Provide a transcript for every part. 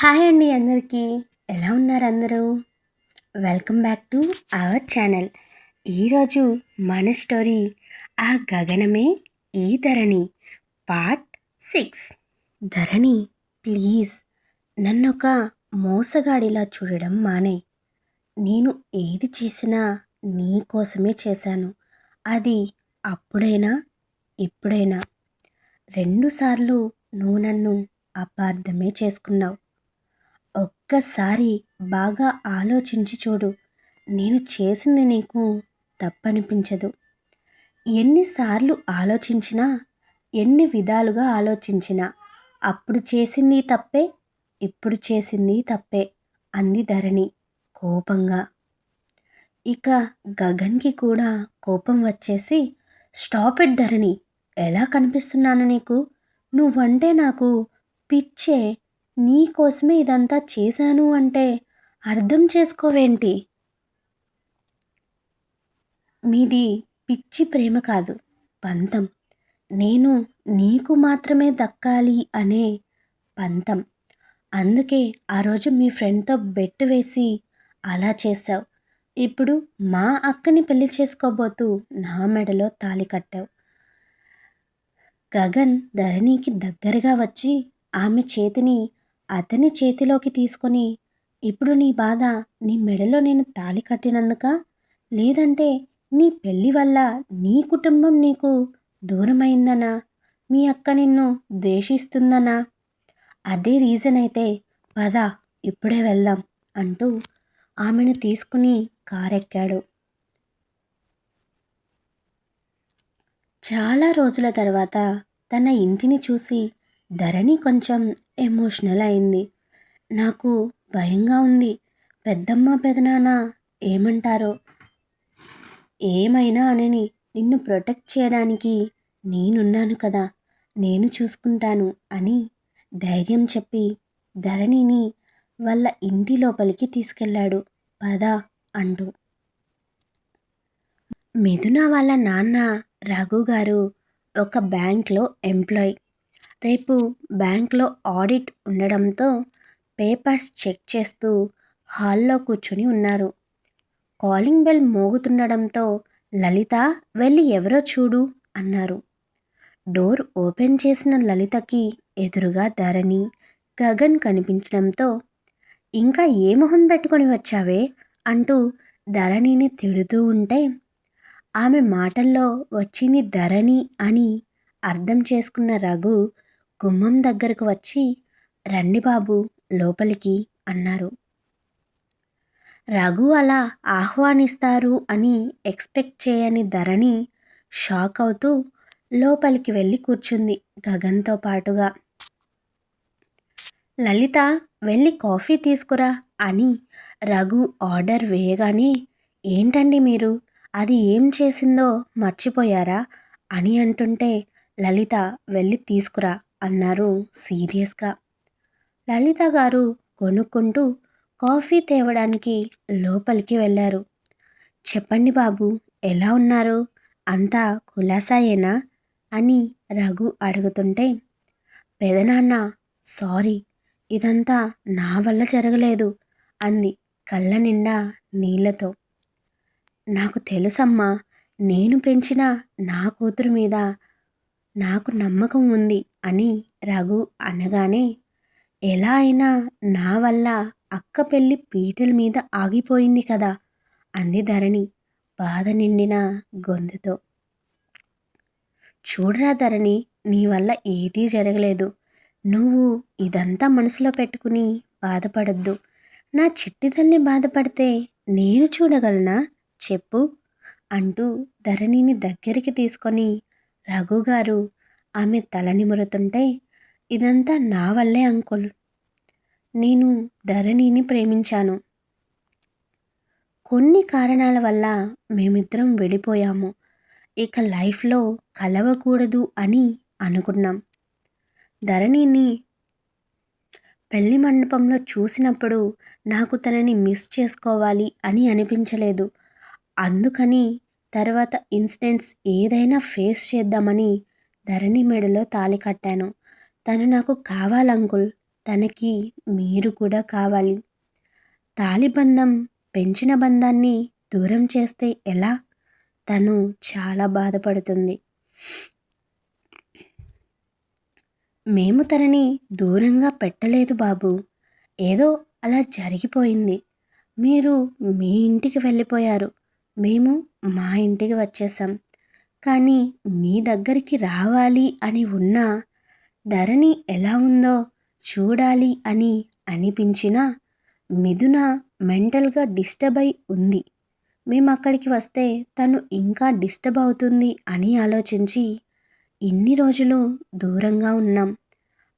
Hi అండి అందరికీ. ఎలా ఉన్నారు అందరూ? Welcome back to our channel. ఈరోజు మన స్టోరీ ఆ గగనమే ఈ Dharani part six. Dharani please నన్ను ఒక మోసగాడిలా చూడడం మానే. నేను ఏది చేసినా నీ కోసమే చేశాను. అది అప్పుడైనా ఇప్పుడైనా. రెండుసార్లు నువ్వు నన్ను అపార్థమే చేసుకున్నావు. ఒక్కసారి బాగా ఆలోచించి చూడు. నేను చేసింది నీకు తప్పనిపించదు. ఎన్నిసార్లు ఆలోచించినా ఎన్ని విధాలుగా ఆలోచించినా అప్పుడు చేసింది తప్పే ఇప్పుడు చేసింది తప్పే అంది ధరణి కోపంగా. ఇక గగన్కి కూడా కోపం వచ్చేసి స్టాప్ ఇట్ ధరణి ఎలా కనిపిస్తున్నాను నీకు? నువ్వంటే నాకు పిచ్చే నీ కోసమే ఇదంతా చేశాను అంటే అర్థం చేసుకోవేంటి? మీది పిచ్చి ప్రేమ కాదు పంతం. నేను నీకు మాత్రమే దక్కాలి అనే పంతం. అందుకే ఆ రోజు మీ ఫ్రెండ్తో బెట్ వేసి అలా చేశావు. ఇప్పుడు మా అక్కని పెళ్ళి చేసుకోబోతూ నా మెడలో తాలి కట్టావు. గగన్ ధరణికి దగ్గరగా వచ్చి ఆమె చేతిని అతని చేతిలోకి తీసుకొని ఇప్పుడు నీ బాధ నీ మెడలో నేను తాళి కట్టినందుక? లేదంటే నీ పెళ్ళి వల్ల నీ కుటుంబం నీకు దూరమైందనా? మీ అక్క నిన్ను ద్వేషిస్తుందనా? అదే రీజన్ అయితే పద ఇప్పుడే వెళ్దాం అంటూ ఆమెను తీసుకుని కారెక్కాడు. చాలా రోజుల తర్వాత తన ఇంటిని చూసి ధరణి కొంచెం ఎమోషనల్ అయింది. నాకు భయంగా ఉంది. పెద్దమ్మ పెదనాన్న ఏమంటారో? ఏమైనా అనని నిన్ను ప్రొటెక్ట్ చేయడానికి నేనున్నాను కదా నేను చూసుకుంటాను అని ధైర్యం చెప్పి ధరణిని వాళ్ళ ఇంటి లోపలికి తీసుకెళ్ళాడు. పద అంటూ. మిథున వాళ్ళ నాన్న రఘు గారు ఒక బ్యాంక్లో ఎంప్లాయ్. రేపు బ్యాంక్లో ఆడిట్ ఉండడంతో పేపర్స్ చెక్ చేస్తూ హాల్లో కూర్చుని ఉన్నారు. కాలింగ్ బెల్ మోగుతుండడంతో లలిత వెళ్ళి ఎవరో చూడు అన్నారు. డోర్ ఓపెన్ చేసిన లలితకి ఎదురుగా ధరణి గగన్ కనిపించడంతో ఇంకా ఏ మొహం పెట్టుకొని వచ్చావే? అంటూ ధరణిని తిడుతూ ఉంటే ఆమె మాటల్లో వచ్చింది ధరణి అని అర్థం చేసుకున్న రఘు గుమ్మం దగ్గరకు వచ్చి రండి బాబు లోపలికి అన్నారు. రఘు అలా ఆహ్వానిస్తారు అని ఎక్స్పెక్ట్ చేయని ధరణి షాక్ అవుతూ లోపలికి వెళ్ళి కూర్చుంది గగన్తో పాటుగా. లలిత వెళ్ళి కాఫీ తీసుకురా అని రఘు ఆర్డర్ వేయగానే ఏంటండి మీరు? అది ఏం చేసిందో మర్చిపోయారా? అని అంటుంటే లలిత వెళ్ళి తీసుకురా అన్నారు సీరియస్గా. లలిత గారు కొనుక్కుంటూ కాఫీ తేవడానికి లోపలికి వెళ్ళారు. చెప్పండి బాబు ఎలా ఉన్నారు? అంతా కులాసాయేనా? అని రఘు అడుగుతుంటే పెదనాన్న సారీ ఇదంతా నా వల్ల జరగలేదు అంది కళ్ళ నిండా నీళ్ళతో నాకు తెలుసమ్మా నేను పెంచిన నా కూతురు మీద నాకు నమ్మకం ఉంది అని రఘు అనగానే ఎలా అయినా నా వల్ల అక్క పెళ్ళి పీటల మీద ఆగిపోయింది కదా అంది ధరణి బాధ నిండిన గొంతుతో. చూడరా ధరణి నీ వల్ల ఏదీ జరగలేదు. నువ్వు ఇదంతా మనసులో పెట్టుకుని బాధపడద్దు. నా చిట్టి తల్లి బాధపడితే నేను చూడగలనా? చెప్పు అంటూ ధరణిని దగ్గరికి తీసుకొని రఘుగారు ఆమె తల నిమురుతుంటే ఇదంతా నా వల్లే అంకుల్. నేను ధరణిని ప్రేమించాను. కొన్ని కారణాల వల్ల మేమిద్దరం వెళ్ళిపోయాము. ఇక లైఫ్లో కలవకూడదు అని అనుకున్నాం. ధరణిని పెళ్ళి మండపంలో చూసినప్పుడు నాకు తనని మిస్ చేసుకోవాలి అని అనిపించలేదు. అందుకని తర్వాత ఇన్సిడెంట్స్ ఏదైనా ఫేస్ చేద్దామని ధరణి మెడలో తాళి కట్టాను. తను నాకు కావాలంకుల్ తనకి మీరు కూడా కావాలి. తాలిబంధం పెంచిన బంధాన్ని దూరం చేస్తే ఎలా? తను చాలా బాధపడుతుంది. మేము తనని దూరంగా పెట్టలేదు బాబు. ఏదో అలా జరిగిపోయింది. మీరు మీ ఇంటికి వెళ్ళిపోయారు. మేము మా ఇంటికి వచ్చేసాం కానీ మీ దగ్గరికి రావాలి అని ఉన్నా ధరణి ఎలా ఉందో చూడాలి అని అనిపించినా మిథున మెంటల్గా డిస్టర్బ్ అయి ఉంది. మేము అక్కడికి వస్తే తను ఇంకా డిస్టర్బ్ అవుతుంది అని ఆలోచించి ఇన్ని రోజులు దూరంగా ఉన్నాం.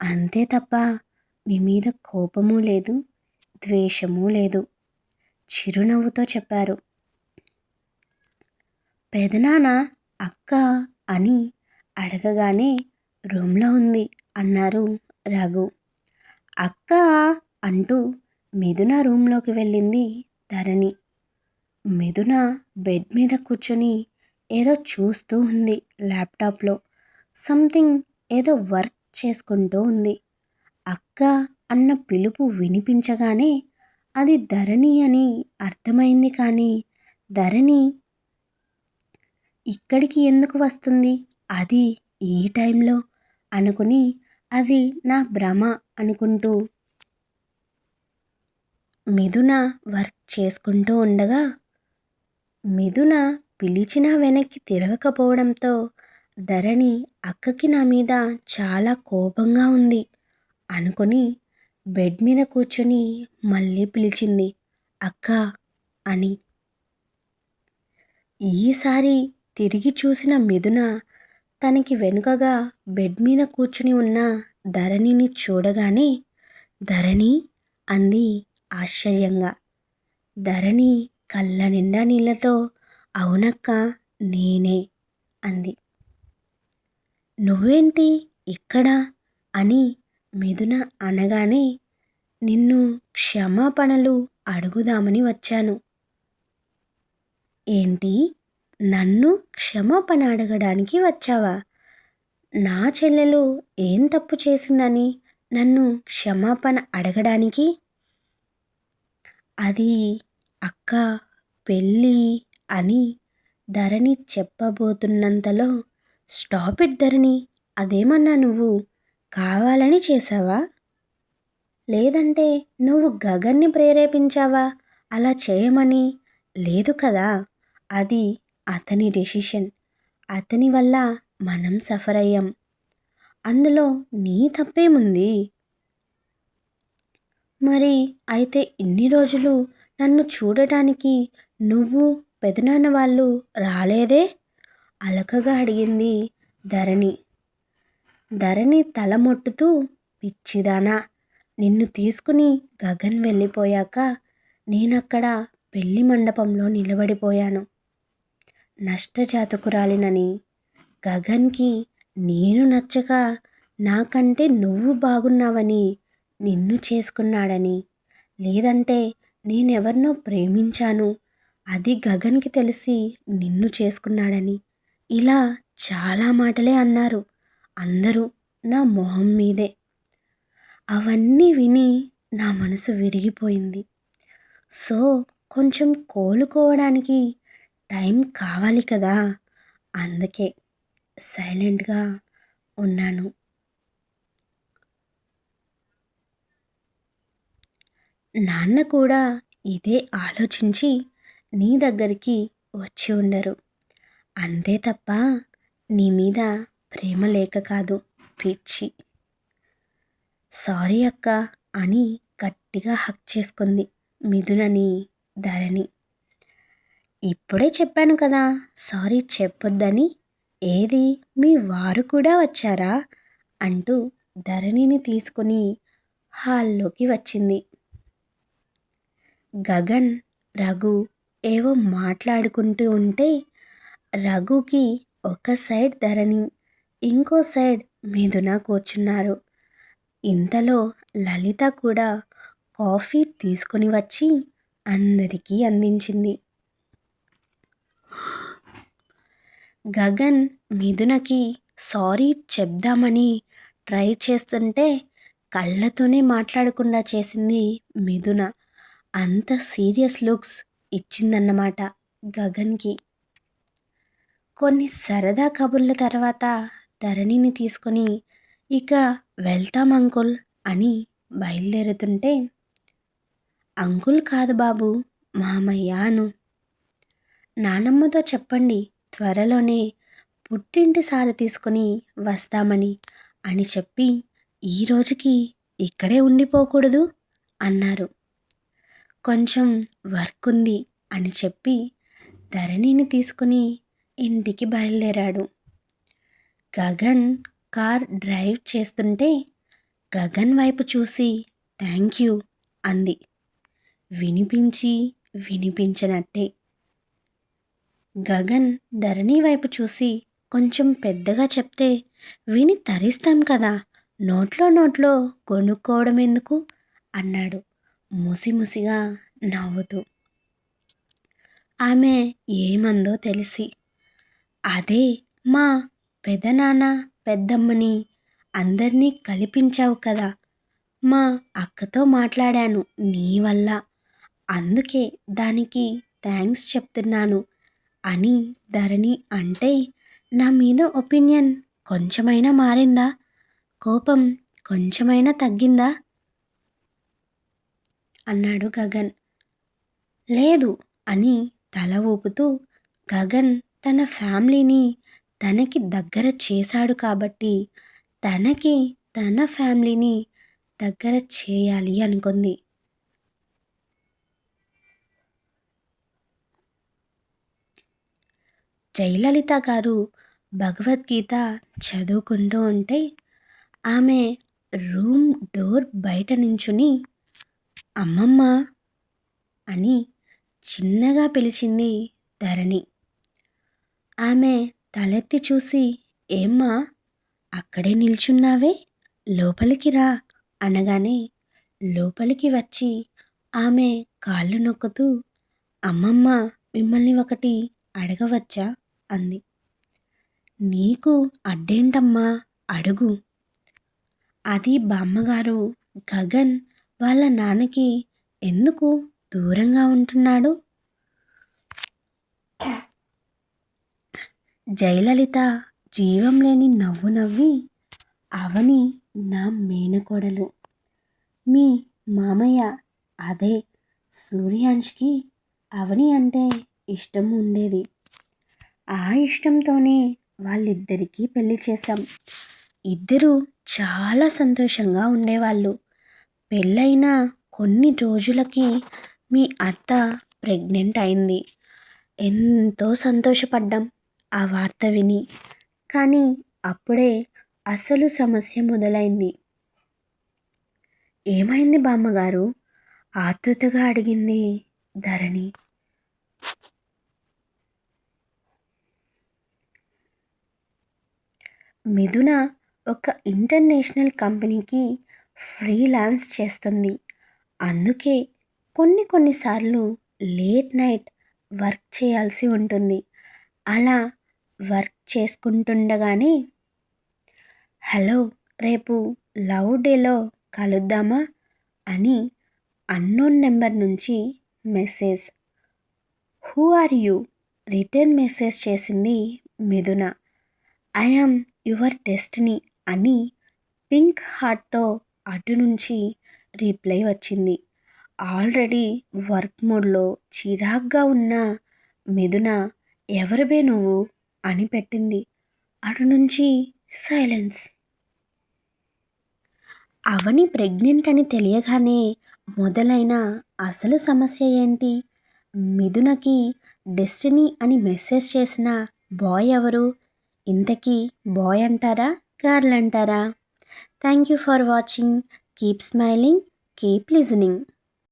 అంతే తప్ప మీ మీద కోపము లేదు ద్వేషము లేదు. చిరునవ్వుతో చెప్పారు. పెదనాన్న అక్క అని అడగగానే రూమ్లో ఉంది అన్నారు రఘు. అక్క అంటూ మిథున రూమ్లోకి వెళ్ళింది ధరణి. మిథున బెడ్ మీద కూర్చొని ఏదో చూస్తూ ఉంది ల్యాప్టాప్లో. సంథింగ్ ఏదో వర్క్ చేసుకుంటూ ఉంది. అక్క అన్న పిలుపు వినిపించగానే అది ధరణి అని అర్థమైంది కానీ ధరణి ఇక్కడికి ఎందుకు వస్తుంది? అది ఈ టైంలో? అనుకుని అది నా భ్రమ అనుకుంటూ మిథున వర్క్ చేసుకుంటూ ఉండగా మిథున పిలిచిన వెనక్కి తిరగకపోవడంతో ధరణి అక్కకి నా మీద చాలా కోపంగా ఉంది అనుకుని బెడ్ మీద కూర్చొని మళ్ళీ పిలిచింది అక్క అని. ఈసారి తిరిగి చూసిన మిథున తనకి వెనుకగా బెడ్ మీద కూర్చుని ఉన్న ధరణిని చూడగానే ధరణి అంది ఆశ్చర్యంగా. ధరణి కళ్ళ నిండా నీళ్ళతో అవునక్క నేనే అంది. నువ్వేంటి ఇక్కడ అని మిథున అనగానే నిన్ను క్షమాపణలు అడుగుదామని వచ్చాను. ఏంటి? నన్ను క్షమాపణ అడగడానికి వచ్చావా? నా చెల్లెలు ఏం తప్పు చేసిందని నన్ను క్షమాపణ అడగడానికి? అది అక్క పెళ్ళి అని ధరణి చెప్పబోతున్నంతలో స్టాప్ ఇట్ ధరణి అదేమన్నా నువ్వు కావాలని చేసావా లేదంటే నువ్వు గగన్ని ప్రేరేపించావా? అలా చేయమని లేదు కదా. అది అతని డెసిషన్. అతని వల్ల మనం సఫర్ అయ్యాం అందులో నీ తప్పేముంది? మరి అయితే ఇన్ని రోజులు నన్ను చూడటానికి నువ్వు పెదనాన్న వాళ్ళు రాలేదే? అలకగా అడిగింది ధరణి. ధరణి తల మొట్టుతూ పిచ్చిదానా నిన్ను తీసుకుని గగన్ వెళ్ళిపోయాక నేనక్కడ పెళ్ళి మండపంలో నిలబడిపోయాను. నష్టజాతకురాలినని గగన్కి నేను నచ్చక నాకంటే నువ్వు బాగున్నావని నిన్ను చేసుకున్నాడని. లేదంటే నేనెవరినో ప్రేమించాను. అది గగన్కి తెలిసి నిన్ను చేసుకున్నాడని. ఇలా చాలా మాటలే అన్నారు. అందరూ నా మొహం మీదే. అవన్నీ విని నా మనసు విరిగిపోయింది. సో కొంచెం కోలుకోవడానికి టైం కావాలి కదా? అందుకే సైలెంట్గా ఉన్నాను. నాన్న కూడా ఇదే ఆలోచించి నీ దగ్గరికి వచ్చి ఉండరు. అంతే తప్ప నీ మీద ప్రేమ లేక కాదు పిచ్చి. సారీ అక్క అని గట్టిగా హక్ చేసుకుంది మిథునని ధరణి. ఇప్పుడే చెప్పాను కదా సారీ చెప్పొద్దని. ఏది? మీ వారు కూడా వచ్చారా? అంటూ ధరణిని తీసుకుని హాల్లోకి వచ్చింది. గగన్ రఘు ఏవో మాట్లాడుకుంటూ ఉంటే రఘుకి ఒక సైడ్ ధరణి ఇంకో సైడ్ మీదున కూర్చున్నారు. ఇంతలో లలిత కూడా కాఫీ తీసుకుని వచ్చి అందరికీ అందించింది. గగన్ మిథునకి సారీ చెప్దామని ట్రై చేస్తుంటే కళ్ళతోనే మాట్లాడకుండా చేసింది మిథున. అంత సీరియస్ లుక్స్ ఇచ్చిందన్నమాట గగన్కి. కొన్ని సరదా కబుర్ల తర్వాత ధరణిని తీసుకొని ఇక వెళ్తాం అంకుల్ అని బయలుదేరుతుంటే అంకుల్ కాదు బాబు మామయ్యాను నానమ్మతో చెప్పండి త్వరలోనే పుట్టింటి సారి తీసుకొని వస్తామని. అని చెప్పి ఈ రోజుకి ఇక్కడే ఉండిపోకూడదు? అన్నారు. కొంచెం వర్క్ ఉంది అని చెప్పి ధరణిని తీసుకుని ఇంటికి బయలుదేరాడు. గగన్ కార్ డ్రైవ్ చేస్తుంటే గగన్ వైపు చూసి థ్యాంక్ యూ అంది. వినిపించి వినిపించనట్టే. గగన్ ధరణి వైపు చూసి కొంచెం పెద్దగా చెప్తే విని తరిస్తాం కదా నోట్లో నోట్లో కొనుక్కోవడం ఎందుకు? అన్నాడు ముసిముసిగా నవ్వుతూ. ఆమె ఏమందో తెలిసి అదే మా పెదనాన్న పెద్దమ్మని అందరినీ కలిపించావు కదా మా అక్కతో మాట్లాడాను నీ వల్ల. అందుకే దానికి థ్యాంక్స్ చెప్తున్నాను. అని ధరణి అంటే నా మీద ఒపీనియన్ కొంచెమైనా మారిందా? కోపం కొంచెమైనా తగ్గిందా? అన్నాడు గగన్. లేదు అని తల ఊపుతూ గగన్ తన ఫ్యామిలీని తనకి దగ్గర చేశాడు కాబట్టి తనకి తన ఫ్యామిలీని దగ్గర చేయాలి అనుకుంది. జయలలిత గారు భగవద్గీత చదువుకుంటూ ఉంటే ఆమె రూమ్ డోర్ బయట నించుని అమ్మమ్మ అని చిన్నగా పిలిచింది ధరణి. ఆమె తలెత్తి చూసి ఏమ్మా అక్కడే నిల్చున్నావే? లోపలికి రా అనగానే లోపలికి వచ్చి ఆమె కాళ్ళు నొక్కుతూ అమ్మమ్మ మిమ్మల్ని ఒకటి అడగవచ్చా? అంది. నీకు అడ్డేంటమ్మా? అడుగు. అది బామ్మగారు గగన్ వాళ్ళ నాన్నకి ఎందుకు దూరంగా ఉంటున్నాడు? జయలలిత జీవం లేని నవ్వు నవ్వి అవని నా మేనకోడలు. మీ మామయ్య అదే సూర్యాంష్కి అవని అంటే ఇష్టం ఉండేది. ఆ ఇష్టంతోనే వాళ్ళిద్దరికీ పెళ్ళి చేశాం. ఇద్దరూ చాలా సంతోషంగా ఉండేవాళ్ళు. పెళ్ళైన కొన్ని రోజులకి మీ అత్త ప్రెగ్నెంట్ అయింది. ఎంతో సంతోషపడ్డాం ఆ వార్త విని. కానీ అప్పుడే అసలు సమస్య మొదలైంది. ఏమైంది బామ్మగారు? ఆతృతగా అడిగింది ధరణి. మిథున ఒక ఇంటర్నేషనల్ కంపెనీకి ఫ్రీలాన్స్ చేస్తుంది. అందుకే కొన్ని కొన్నిసార్లు లేట్ నైట్ వర్క్ చేయాల్సి ఉంటుంది. అలా వర్క్ చేసుకుంటుండగానే హలో రేపు లవ్ డేలో కలుద్దామా? అని అన్నోన్ నెంబర్ నుంచి message. Who are you? Return message చేసింది మిథున. ఐఎమ్ యువర్ డెస్టినీ అని పింక్ హార్ట్తో అటు నుంచి రిప్లై వచ్చింది. ఆల్రెడీ వర్క్ మోడ్లో చిరాగ్గా ఉన్న మిథున ఎవరిబే నువ్వు? అని పెట్టింది. అటు నుంచి సైలెన్స్. అవని ప్రెగ్నెంట్ అని తెలియగానే మొదలైన అసలు సమస్య ఏంటి? మిథునకి డెస్టినీ అని మెసేజ్ చేసిన బాయ్ ఎవరు? ఇంతకీ బాయ్ అంటారా గర్ల్ అంటారా? Thank you for watching. Keep smiling keep listening.